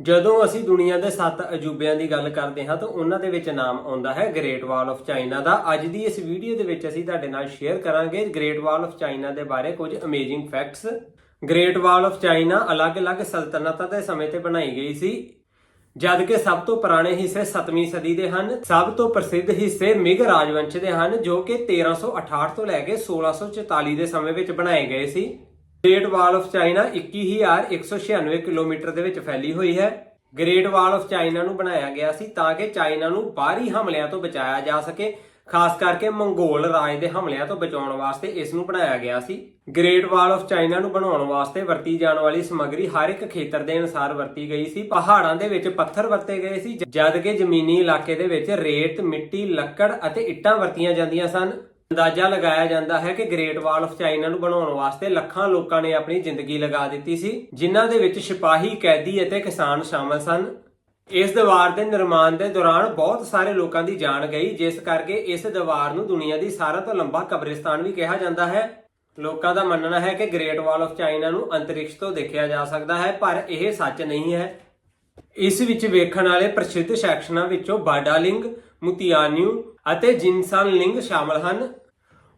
ਜਦੋਂ ਅਸੀਂ ਦੁਨੀਆ ਦੇ 7 ਅਜੂਬਿਆਂ ਦੀ ਗੱਲ ਕਰਦੇ ਹਾਂ ਤਾਂ ਉਹਨਾਂ ਦੇ ਵਿੱਚ ਨਾਮ ਆਉਂਦਾ ਹੈ ਗ੍ਰੇਟ ਵਾਲ ਆਫ ਚਾਈਨਾ ਦਾ। ਅੱਜ ਦੀ ਇਸ ਵੀਡੀਓ ਦੇ ਵਿੱਚ ਅਸੀਂ ਤੁਹਾਡੇ ਨਾਲ ਸ਼ੇਅਰ ਕਰਾਂਗੇ ਗ੍ਰੇਟ ਵਾਲ ਆਫ ਚਾਈਨਾ ਦੇ ਬਾਰੇ ਕੁਝ amazing facts great wall of China ਅਲੱਗ-ਅਲੱਗ ਸਲਤਨਤਾਂ ਦੇ ਸਮੇਂ ਤੇ ਬਣਾਈ ਗਈ ਸੀ, ਜਦ ਕਿ ਸਭ ਤੋਂ ਪੁਰਾਣੇ ਹਿੱਸੇ 7ਵੀਂ ਸਦੀ ਦੇ ਹਨ। ਸਭ ਤੋਂ ਪ੍ਰਸਿੱਧ ਹਿੱਸੇ ਮਿਗ ਰਾਜਵੰਸ਼ ਦੇ ਹਨ, ਜੋ ਕਿ 1368 ਤੋਂ ਲੈ ਕੇ 1644 ਦੇ ਸਮੇਂ ਵਿੱਚ ਬਣਾਏ ਗਏ ਸੀ। Great wall of China 21196 kilometre ਦੇ ਵਿੱਚ ਫੈਲੀ ਹੋਈ ਹੈ। ਗ੍ਰੇਟ ਵਾਲ ਆਫ ਚਾਈਨਾ ਨੂੰ ਬਣਾਇਆ ਗਿਆ ਸੀ ਤਾਂ ਕਿ ਚਾਈਨਾ ਨੂੰ ਬਾਹਰੀ ਹਮਲਿਆਂ ਤੋਂ ਬਚਾਇਆ ਜਾ ਸਕੇ, ਖਾਸ ਕਰਕੇ ਮੰਗੋਲ ਰਾਜ ਦੇ ਹਮਲਿਆਂ ਤੋਂ ਬਚਾਉਣ ਵਾਸਤੇ ਇਸ ਨੂੰ ਬਣਾਇਆ ਗਿਆ ਸੀ। ਗ੍ਰੇਟ ਵਾਲ ਆਫ ਚਾਈਨਾ ਨੂੰ ਬਣਾਉਣ ਵਾਸਤੇ ਵਰਤੀ ਜਾਣ ਵਾਲੀ ਸਮੱਗਰੀ ਹਰ ਇੱਕ ਖੇਤਰ ਦੇ ਅਨੁਸਾਰ ਵਰਤੀ ਗਈ ਸੀ। ਪਹਾੜਾਂ ਦੇ ਵਿੱਚ ਪੱਥਰ ਵਰਤੇ ਗਏ ਸੀ, ਜਦ ਕਿ ਜ਼ਮੀਨੀ ਇਲਾਕੇ ਦੇ ਵਿੱਚ ਰੇਤ, ਮਿੱਟੀ, ਲੱਕੜ ਅਤੇ ਇੱਟਾਂ ਵਰਤੀਆਂ ਜਾਂਦੀਆਂ ਸਨ। ਅੰਦਾਜ਼ਾ ਲਗਾਇਆ ਜਾਂਦਾ ਹੈ ਕਿ ਗ੍ਰੇਟ ਵਾਲ ਆਫ ਚਾਈਨਾ ਨੂੰ ਬਣਾਉਣ ਵਾਸਤੇ ਲੱਖਾਂ ਲੋਕਾਂ ਨੇ ਆਪਣੀ ਜ਼ਿੰਦਗੀ ਲਗਾ ਦਿੱਤੀ ਸੀ, ਜਿਨ੍ਹਾਂ ਦੇ ਵਿੱਚ ਸਿਪਾਹੀ, ਕੈਦੀ ਅਤੇ ਕਿਸਾਨ ਸ਼ਾਮਲ ਸਨ। ਇਸ ਦੀਵਾਰ ਦੇ ਨਿਰਮਾਣ ਦੇ ਦੌਰਾਨ ਬਹੁਤ ਸਾਰੇ ਲੋਕਾਂ ਦੀ ਜਾਨ ਗਈ, ਜਿਸ ਕਰਕੇ ਇਸ ਦੀਵਾਰ ਨੂੰ ਦੁਨੀਆ ਦੀ ਸਾਰਾ ਤੋਂ ਲੰਬਾ ਕਬਰਿਸਤਾਨ ਵੀ ਕਿਹਾ ਜਾਂਦਾ ਹੈ। ਲੋਕਾਂ ਦਾ ਮੰਨਣਾ ਹੈ ਕਿ ਗ੍ਰੇਟ ਵਾਲ ਆਫ ਚਾਈਨਾ ਨੂੰ ਅੰਤਰਿਕਸ਼ ਤੋਂ ਦੇਖਿਆ ਜਾ ਸਕਦਾ ਹੈ, ਪਰ ਇਹ ਸੱਚ ਨਹੀਂ ਹੈ। ਇਸ ਵਿੱਚ ਵੇਖਣ ਵਾਲੇ ਪ੍ਰਸਿੱਧ ਸੈਕਸ਼ਨਾਂ ਵਿੱਚੋਂ ਬਾਡਾਲਿੰਗ ਮੁਤਿਆਨਿਊ ਅਤੇ ਜਿਨਸਾਨ ਲਿੰਗ ਸ਼ਾਮਲ ਹਨ।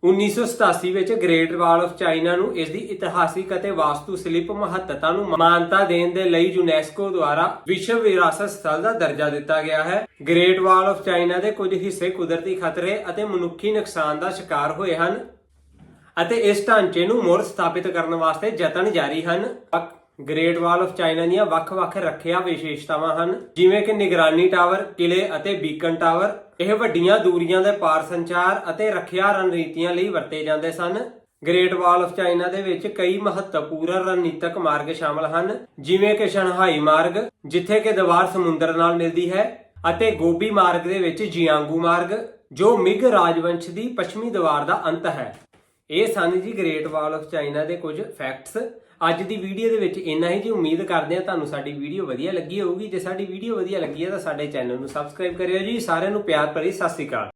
1987 ਵਿੱਚ ਗ੍ਰੇਟ ਵਾਲ ਆਫ ਚਾਈਨਾ ਨੂੰ ਇਸ ਦੀ ਇਤਿਹਾਸਿਕ ਅਤੇ ਵਾਸਤੂ ਸ਼ਿਲਪ ਮਹੱਤਤਾ ਨੂੰ ਮਾਨਤਾ ਦੇਣ ਦੇ ਲਈ ਯੂਨੈਸਕੋ ਦੁਆਰਾ ਵਿਸ਼ਵ ਵਿਰਾਸਤ ਸਥਲ ਦਾ ਦਰਜਾ ਦਿੱਤਾ ਗਿਆ ਹੈ। ਗ੍ਰੇਟ ਵਾਲ ਆਫ ਚਾਈਨਾ ਦੇ ਕੁਝ ਹਿੱਸੇ ਕੁਦਰਤੀ ਖਤਰੇ ਅਤੇ ਮਨੁੱਖੀ ਨੁਕਸਾਨ ਦਾ ਸ਼ਿਕਾਰ ਹੋਏ ਹਨ ਅਤੇ ਇਸ ਢਾਂਚੇ ਨੂੰ ਮੁੜ ਸਥਾਪਿਤ ਕਰਨ ਵਾਸਤੇ ਯਤਨ ਜਾਰੀ ਹਨ। ਗ੍ਰੇਟ ਵਾਲ ਆਫ ਚਾਈਨਾ ਦੀਆਂ ਵੱਖ-ਵੱਖ ਰੱਖਿਆ ਵਿਸ਼ੇਸ਼ਤਾਵਾਂ ਹਨ, ਜਿਵੇਂ ਕਿ ਨਿਗਰਾਨੀ ਟਾਵਰ, ਕਿਲੇ ਅਤੇ ਬੀਕਨ ਟਾਵਰ। ਇਹ ਵੱਡੀਆਂ ਦੂਰੀਆਂ ਦੇ ਪਾਰ ਸੰਚਾਰ ਅਤੇ ਰੱਖਿਆ ਰਣਨੀਤੀਆਂ ਲਈ ਵਰਤੇ ਜਾਂਦੇ ਸਨ। ਗ੍ਰੇਟ ਵਾਲ ਆਫ ਚਾਈਨਾ ਦੇ ਵਿੱਚ ਕਈ ਮਹੱਤਵਪੂਰਨ ਰਣਨੀਤਕ ਮਾਰਗ ਸ਼ਾਮਲ ਹਨ, ਜਿਵੇਂ ਕਿ ਸ਼ੰਘਾਈ ਮਾਰਗ, ਜਿੱਥੇ ਕਿ ਦੀਵਾਰ ਸਮੁੰਦਰ ਨਾਲ ਮਿਲਦੀ ਹੈ, ਅਤੇ ਗੋਬੀ ਮਾਰਗ ਦੇ ਵਿੱਚ ਜੀਆਂਗੂ ਮਾਰਗ, ਜੋ ਮਿਗ ਰਾਜਵੰਸ਼ ਦੀ ਪੱਛਮੀ ਦੀਵਾਰ ਦਾ ਅੰਤ ਹੈ। ਇਹ ਸਨ ਜੀ ਗ੍ਰੇਟ ਵਾਲ ਆਫ ਚਾਈਨਾ ਦੇ ਕੁਝ ਫੈਕਟਸ ਅੱਜ ਦੀ ਵੀਡੀਓ ਦੇ ਵਿੱਚ ਇੰਨਾ ਹੀ ਜੀ। ਉਮੀਦ ਕਰਦੇ ਹਾਂ ਤੁਹਾਨੂੰ ਸਾਡੀ ਵੀਡੀਓ ਵਧੀਆ ਲੱਗੀ ਹੋਊਗੀ। ਜੇ ਸਾਡੀ ਵੀਡੀਓ ਵਧੀਆ ਲੱਗੀ ਹੈ ਤਾਂ ਸਾਡੇ ਚੈਨਲ ਨੂੰ ਸਬਸਕ੍ਰਾਈਬ ਕਰਿਓ ਜੀ। ਸਾਰਿਆਂ ਨੂੰ ਪਿਆਰ ਭਰੀ ਸਤਿ ਸ਼੍ਰੀ ਅਕਾਲ।